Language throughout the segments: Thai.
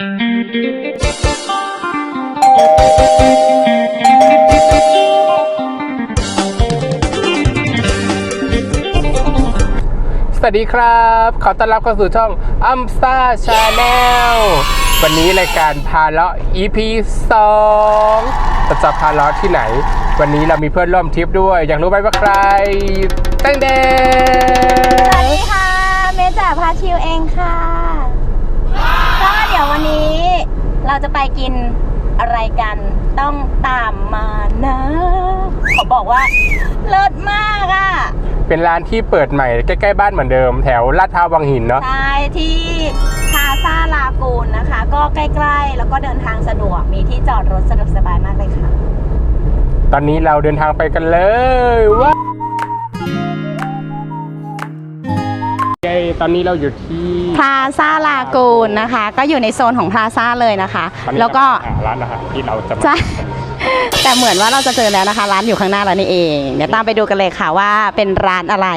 สวัสดีครับ ขอต้อนรับเข้าสู่ช่องอัมสตาชาแนลวันนี้รายการพาเลาะ EP 2เราจะพาเลาะที่ไหน วันนี้เรามีเพื่อนร่วมทริปด้วย อยากรู้ไหมว่าใครแตั้งเดสวัสดีค่ะ เมจ่าพาชิวเองค่ะ ดี๋ยววันนี้เราจะไปกินอะไรกันต้องตามมานะขอบอกว่าเลิศมากอะ่ะ เป็นร้านที่เปิดใหม่ใกล้ๆบ้านเหมือนเดิม แถวลาดพร้าววังหินเนาะใช่ที่พาซาลากูนนะคะ ก็ใกล้ๆ แล้วก็เดินทางสะดวกมีที่จอดรถสะดวกสบายมากเลยค่ะ ตอนนี้เราเดินทางไปกันเลยว้า ตอนนี้เราอยู่ที่พาซาลากูนนะคะ ก็อยู่ในโซนของพาซาเลยนะคะ ตอนนี้แล้วก็หาร้านอาหารที่เราจะมาใช่ แต่เหมือนว่าเราจะเจอแล้วนะคะ ร้านอยู่ข้างหน้าเรานี่เอง เดี๋ยวตามไปดูกันเลยค่ะว่าเป็นร้านอะไร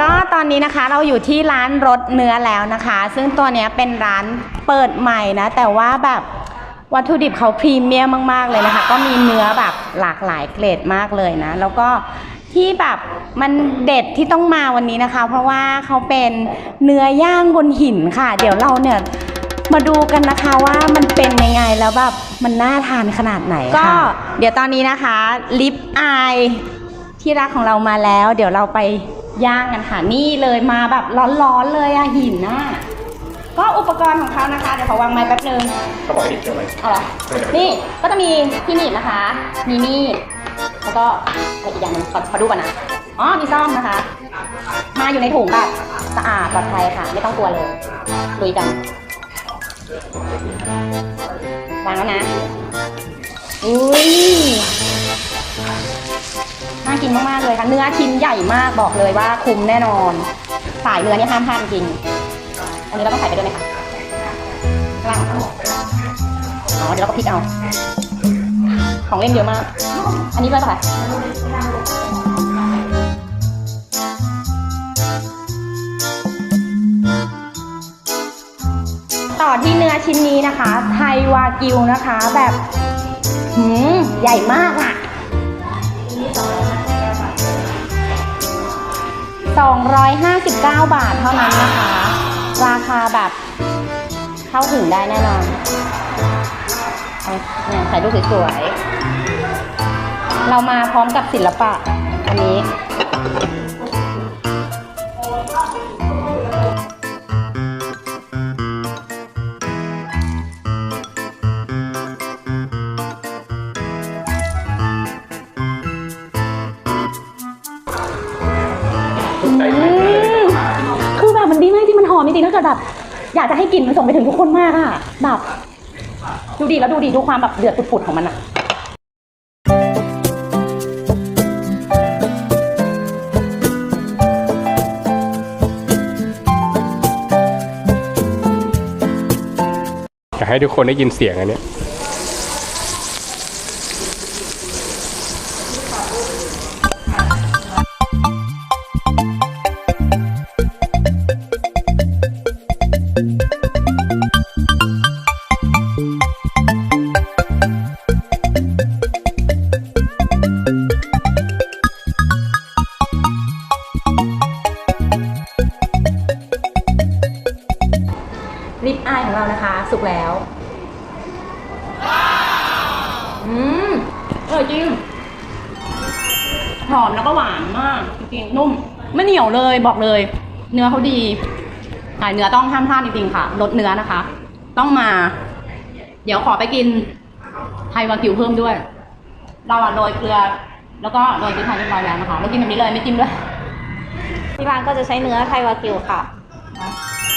ก็ตอนนี้นะคะเราอยู่ที่ร้านรสเนื้อแล้วนะคะ ซึ่งตัวเนี้ยเป็นร้านเปิดใหม่นะ แต่ว่าแบบ วัตถุดิบเขาพรีเมียมมากๆเลยนะคะ ก็มีเนื้อแบบหลากหลายเกรดมากเลยนะ แล้วก็ที่แบบมันเด็ดที่ต้องมาวันนี้นะคะ เพราะว่าเขาเป็นเนื้อย่างบนหินค่ะ เดี๋ยวเราเนี่ยมาดูกันนะคะว่ามันเป็นยังไงแล้วแบบมันน่าทานขนาดไหนก็เดี๋ยวตอนนี้นะคะลิปอายที่รักของเรามาแล้ว เดี๋ยวเราไปย่างกันค่ะนี่เลยมาแบบร้อนๆเลยอะหินน่ะ ก็อุปกรณ์ของเขานะคะ เดี๋ยวขอวางไม้แป๊บนึงเขาบอกติดกันไหมเอาเหรอนี่ก็จะมีที่หนีบนะคะ มีมีดแล้วก็อะไรอีกอย่างหนึงขอขอดูก่อนนะอ๋อมีซ่อมนะคะ มาอยู่ในถุงแบบสะอาดปลอดภัยค่ะ ไม่ต้องกลัวเลยลุยกันวางแล้วนะอุ้ยน่ากินมากๆเลยค่ะ เนื้อชิ้นใหญ่มากบอกเลยว่าคุ้มแน่นอน สายเนื้อนี่ห้ามพลาดจริง อันนี้เราต้องใส่ไปด้วยไหมคะข้างล่างอ๋อเดี๋ยวเราก็พลิกเอา ของเล่นเยอะมาก อันนี้ด้วยป่ะคะต่อที่เนื้อชิ้นนี้นะคะ ไทยวากิวนะคะ แบบหืมใหญ่มากอะ259 บาทเท่านั้นนะคะ ราคาแบบเข้าถึงได้แน่นอนเนี่ยถ่ายรูปสวยๆเรามาพร้อมกับศิลปะอันนี้ ริงมันหอมจริงๆถ้าเกิดแบบ อยากจะให้กลิ่นมันส่งไปถึงทุกคนมากอะแบบดูดีแล้วดูดีดูความแบบเดือดปุดๆของมันอะอยากให้ทุกคนได้ยินเสียงอันเนี้ย ร่อยจริงหอมแล้วก็หวานมากจริงๆนุ่ม ไม่เหนียวเลยบอกเลย เนื้อเขาดีขายเนื้อต้องห้ามพลาดจริงๆค่ะลดเนื้อนะคะ ต้องมา เดี๋ยวขอไปกินไทยวากิวเพิ่มด้วย เราอะโรยเกลือ แล้วก็โรยพริกไทยเรียบร้อยแล้วนะคะแล้วกินแบบนี้เลยไม่จิ้มด้วยที่ร้านก็จะใช้เนื้อไทยวากิวค่ะ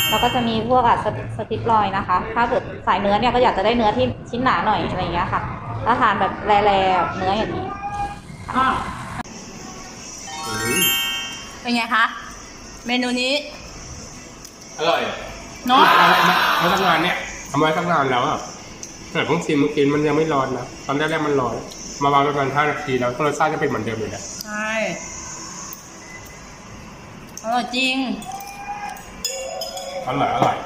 แล้วก็จะมีพวกอะสติสติปลอยนะคะ ถ้าเกิดสายเนื้อเนี่ยก็อยากจะได้เนื้อที่ชิ้นหนาหน่อยอะไรอย่างเงี้ยค่ะ ถ้าทานแบบแร่ๆเนื้ออย่างนี้อ่าเป็นไงคะ เมนูนี้ อร่อยเนาะเอาตั้งนานเนี่ยทำไว้ตั้งนานแล้วอะแต่เพิ่งชิมเมื่อกี้มันยังไม่ร้อนนะตอนแรกๆมันร้อน มาประมาณห้านาทีแล้วรสชาติจะเป็นเหมือนเดิมอยู่นะใช่อร่อยจริง อร่อยอร่อย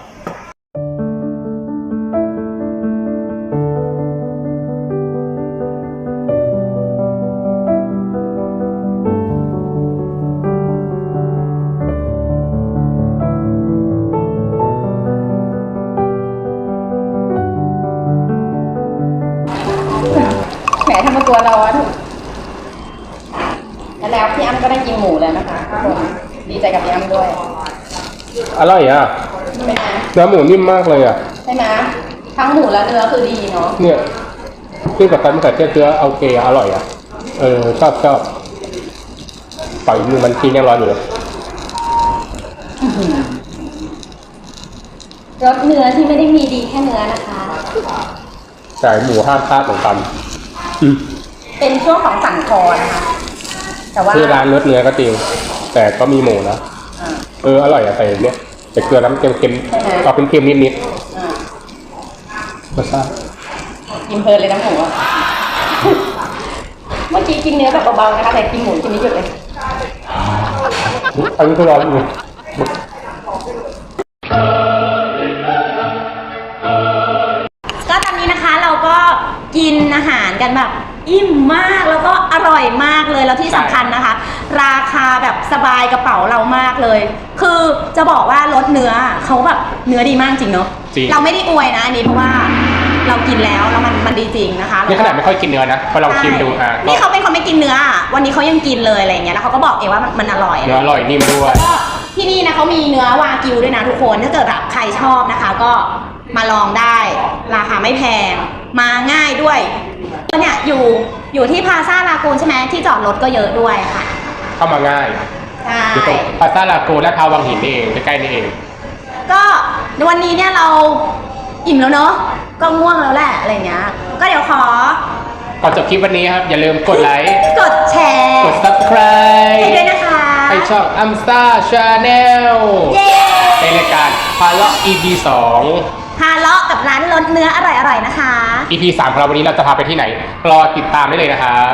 แหมทำมาตัวร้อนแล้วพี่อ้ำก็ได้กินหมูแล้วนะคะทุกคนดีใจกับพี่อ้ำด้วย อร่อยอะ เป็นไงเนื้อหมูนิ่มมากเลยอะ ใช่ไหมทั้งหมูและเนื้อคือดีเนาะเนี่ยขึ้นกับการมะเขือเทศเชื้อเอาเกอร่อยอะ เออชอบชอบปล่อยมือมันทิ้งยังร้อนอยู่เลยรสเนื้อที่ไม่ได้มีดีแค่เนื้อนะคะแต่หมูห้ามพลาดเหมือนกันอืมเป็นช่วงของสันคอนะคะ แต่ว่าที่ร้านรสเนื้อก็จริงแต่ก็มีหมูนะอ่าเอออร่อยอะแต่เนี่ย แต่เกลือน้ำเค็มเค็มใช่ไหมออกเป็นเค็มนิดนิดอ่าๆรสชาติกินเพลินเลยนะหมูอะเมื่อกี้กินเนื้อแบบเบาๆนะคะแต่กินหมูกินไม่หยุดเลยอันนี้ก็ร้อนอยู่ก็ตอนนี้นะคะเราก็กินอาหารกันแบบอิ่มมากแล้วก็อร่อยมากเลยแล้วที่สำคัญนะคะ ราคาแบบสบายกระเป๋าเรามากเลย คือจะบอกว่ารสเนื้อเขาแบบเนื้อดีมากจริงเนาะจริง เราไม่ได้อวยนะอันนี้เพราะว่าเรากินแล้วแล้วมันมันดีจริงนะคะนี่ขนาดไม่ค่อยกินเนื้อนะพอลองชิมดูอะนี่เขาเป็นคนไม่กินเนื้ออะวันนี้เขายังกินเลยอะไรอย่างเงี้ยแล้วเขาก็บอกเองว่ามันมันอร่อย เนื้ออร่อยนิ่มด้วย ก็ที่นี่นะเขามีเนื้อวากิวด้วยนะทุกคนถ้าเกิดแบบใครชอบนะคะ ก็มาลองได้ ราคาไม่แพง มาง่ายด้วยเนี่ยอยู่อยู่ที่พาซาลากูนใช่ไหมที่จอดรถก็เยอะด้วยค่ะ เข้ามาง่ายใช่อยู่ตรงพาซาลาโกและพาวังหินนี่เองใกล้ๆนี่เองก็วันนี้เนี่ยเราอิ่มแล้วเนาะก็ง่วงแล้วแหละอะไรเงี้ย ก็เดี๋ยวขอก่อนจบคลิปวันนี้ครับ อย่าลืมกดไลค์กดแชร์กด subscribe ให้ด้วยนะคะ ให้ช่องอัมสตาชาแนลเย้ในรายการพาเลาะ EP พาเลาะกับร้านรสเนื้ออร่อยๆนะคะ2 EP 3ของเราวันนี้เราจะพาไปที่ไหน รอติดตามได้เลยนะครับ